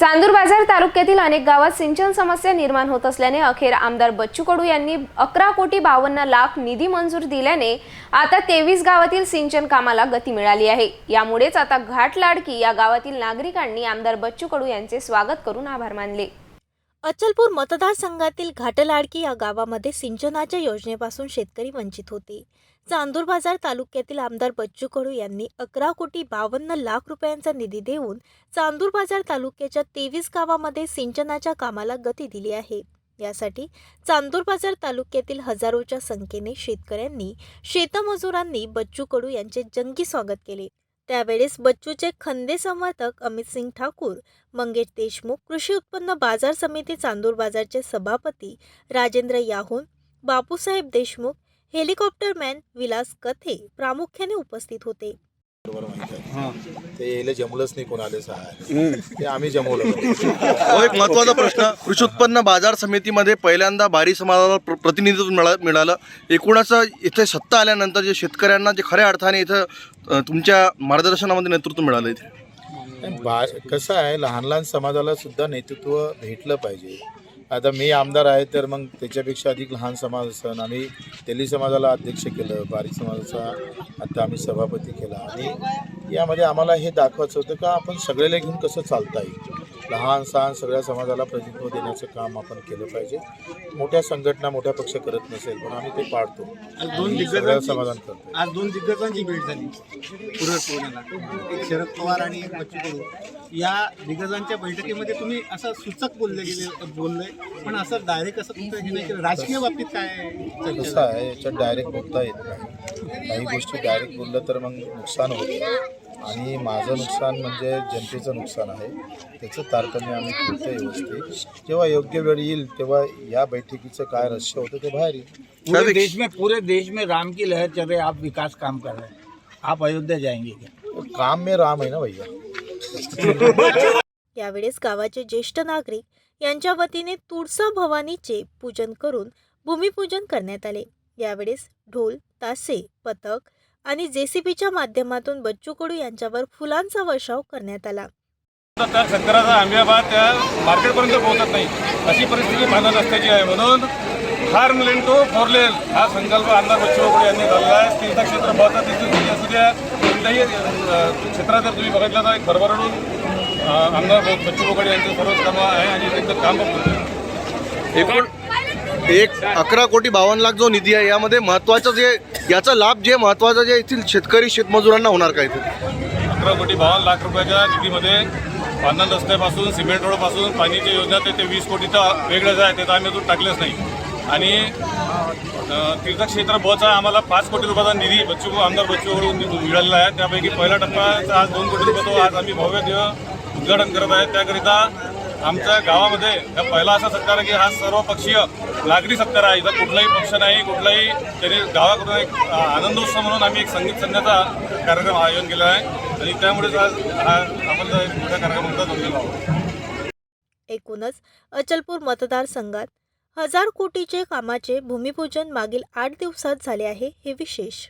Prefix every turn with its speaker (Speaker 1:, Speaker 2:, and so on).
Speaker 1: चांदूर बाजार तालुक्यातील अनेक गावात सिंचन समस्या निर्माण होत असल्याने अखेर आमदार बच्चू कडू यांनी अकरा कोटी बावन्न लाख निधी मंजूर दिल्याने आता तेवीस गावातील सिंचन कामाला गती मिळाली आहे. यामुळेच आता घाट लाडकी या गावातील नागरिकांनी आमदार बच्चू कडू यांचे स्वागत करून आभार मानले.
Speaker 2: अचलपूर मतदारसंघातील घाटलाडकी या गावामध्ये सिंचनाच्या योजनेपासून शेतकरी वंचित होते. चांदूर बाजार तालुक्यातील आमदार बच्चू कडू यांनी अकरा कोटी बावन्न लाख रुपयांचा निधी देऊन चांदूर बाजार तालुक्याच्या तेवीस गावामध्ये सिंचनाच्या कामाला गती दिली आहे. यासाठी चांदूर बाजार तालुक्यातील हजारोच्या संख्येने शेतकऱ्यांनी शेतमजुरांनी बच्चू कडू यांचे जंगी स्वागत केले. त्यावेळेस बच्चूचे खंदे समर्थक अमित सिंग ठाकूर मंगेश देशमुख कृषी उत्पन्न बाजार समिती चांदूर बाजारचे सभापती राजेंद्र याहून बापूसाहेब देशमुख हेलिकॉप्टरमॅन विलास कथे प्रामुख्याने उपस्थित होते.
Speaker 3: बरोबर माहीत आहे. ते यायला जमलंच नाही कोणाला सहाय ते आम्ही जमवलं
Speaker 4: हो एक महत्त्वाचा प्रश्न कृषी उत्पन्न बाजार समितीमध्ये पहिल्यांदा बारी समाजाला प्र- प्रतिनिधित्व मिळा मिळालं. एकूणच इथे सत्ता आल्यानंतर जे शेतकऱ्यांना जे खऱ्या अर्थाने इथं अ, तुमच्या मार्गदर्शनामध्ये नेतृत्व मिळालं इथे.
Speaker 3: बा कसं आहे लहान लहान समाजाला सुद्धा नेतृत्व भेटलं पाहिजे. आता मी आमदार आहे तर मग त्याच्यापेक्षा अधिक लहान समाज असन. आम्ही तेली समाजाला अध्यक्ष केलं बारीक समाजाचा आता आम्ही सभापती केला. आणि यामध्ये आम्हाला हे दाखवायचं होतं का आपण सगळ्याला घेऊन कसं चालता येईल लहान सहान सगळ्या समाजाला प्रतिनिधित्व देण्याचं काम आपण केलं पाहिजे. मोठ्या संघटना मोठ्या पक्ष करत नसेल पण आम्ही ते पाडतो.
Speaker 5: आज दोन
Speaker 3: सगळ्या
Speaker 5: दिग्गजांची
Speaker 3: समाधान करतो
Speaker 5: आज दोन दिग्गजांची भेट झाली. पौर्णिला एक शरद पवार आणि एक बच्चू कडू. या दिग्गजांच्या बैठकीमध्ये तुम्ही असं सूचक बोलले गेले बोलले पण असं डायरेक्ट असं तुमचं राजकीय बाबतीत काय
Speaker 3: कसं आहे याच्यात डायरेक्ट बोलता येत नाही. काही गोष्टी डायरेक्ट बोललं तर मग नुकसान होतं. आणि माझं नुकसान म्हणजे जनतेचं नुकसान आहे. त्याचं तारतम्य आम्ही करतो व्यवस्थित. जेव्हा योग्य वेळ येईल तेव्हा या बैठकीचं काय रहस्य होतं ते बाहेर येईल.
Speaker 6: पूरे देश में पूरे देश में राम की लहर चल रही है। आप विकास काम कर रहे हैं। आप अयोध्या जाएंगे क्या?
Speaker 3: काम में राम आहे ना भैया?
Speaker 2: यावेळेस गावाचे ज्येष्ठ नागरिक यांच्या वतीने तुळसा भवानीचे पूजन करून भूमिपूजन करण्यात आले. यावेळेस ढोल तासे पथक आणि जेसीबीच्या माध्यमातून बच्चू कडू यांच्यावर फुलांचा वर्षाव करण्यात आला.
Speaker 7: त्या शेतकऱ्याचा आंब्याबाद त्या मार्केटपर्यंत पोहोचत नाही. अशी परिस्थिती मानत असल्याची आहे. म्हणून from lane to four lane हा संकल्प आमदार बच्चू कडू यांनी धरला आहे. तीर्थक्षेत्र बहुता तीर्थक्षेत्र असू द्या. कोणत्याही क्षेत्रात जर तुम्ही बघितलं तर एक भरभरून अ, आमदार बच्चू कडू यांचं सर्वच कामं आहे आणि त्यांचं काम पण
Speaker 4: एकूण एक अकरा कोटी बावन्न लाख जो निधी आहे यामध्ये महत्त्वाचं जे याचा लाभ जे महत्त्वाचा जे येथील शेतकरी शेतमजुरांना होणार का इथे?
Speaker 7: अकरा कोटी बावन्न लाख रुपयाच्या निधीमध्ये पांधन रस्त्यापासून सिमेंट रोडपासून पाणीची योजना ते ते वीस कोटीचं वेगळंच आहे ते तर आम्ही अजून टाकलेच नाही. आणि तीर्थक्षेत्र बचा आम्हाला पाच कोटी रुपयाचा निधी बच्चू आमदार बच्चूकडून मिळालेला आहे. त्यापैकी पहिला टप्प्याचा आज दोन कोटी रुपये तो आज आम्ही भव्य देव उद्घाटन करत आहे. त्याकरिता आमच्या गावामध्ये पहिला असा सरकार आहे की हा सर्वपक्षीय नागरी सत्कार आहे. इथं कुठलाही पक्ष नाही कुठलाही तरी गावाकडून एक आनंदोत्सव म्हणून आम्ही एक संगीत संध्याचा कार्यक्रम आयोजन केला आहे. आणि त्यामुळेच आज हा आपण मोठ्या कार्यक्रमाचा जमलेला आहोत.
Speaker 2: एकूणच अचलपूर मतदारसंघात हजार कोटीचे कामाचे भूमिपूजन मागील आठ दिवसात झाले आहे हे विशेष.